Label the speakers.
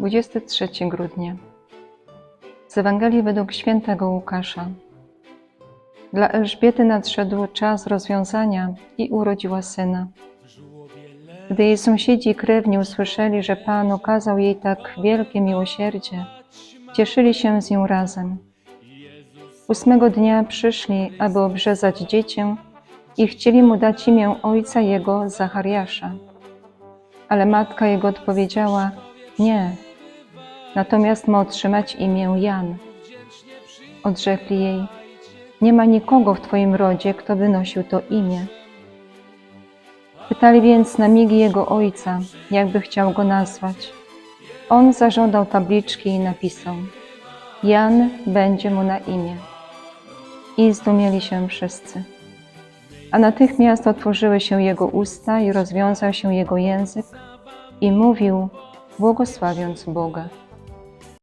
Speaker 1: 23 grudnia. Z Ewangelii według świętego Łukasza. Dla Elżbiety nadszedł czas rozwiązania i urodziła syna. Gdy jej sąsiedzi krewni usłyszeli, że Pan okazał jej tak wielkie miłosierdzie, cieszyli się z nią razem. Ósmego dnia przyszli, aby obrzezać dziecię i chcieli mu dać imię ojca jego Zachariasza. Ale matka jego odpowiedziała: Nie, natomiast ma otrzymać imię Jan. Odrzekli jej: Nie ma nikogo w twoim rodzie, kto by nosił to imię. Pytali więc na migi jego ojca, jakby chciał go nazwać. On zażądał tabliczki i napisał: Jan będzie mu na imię. I zdumieli się wszyscy. A natychmiast otworzyły się jego usta i rozwiązał się jego język i mówił, błogosławiąc Boga.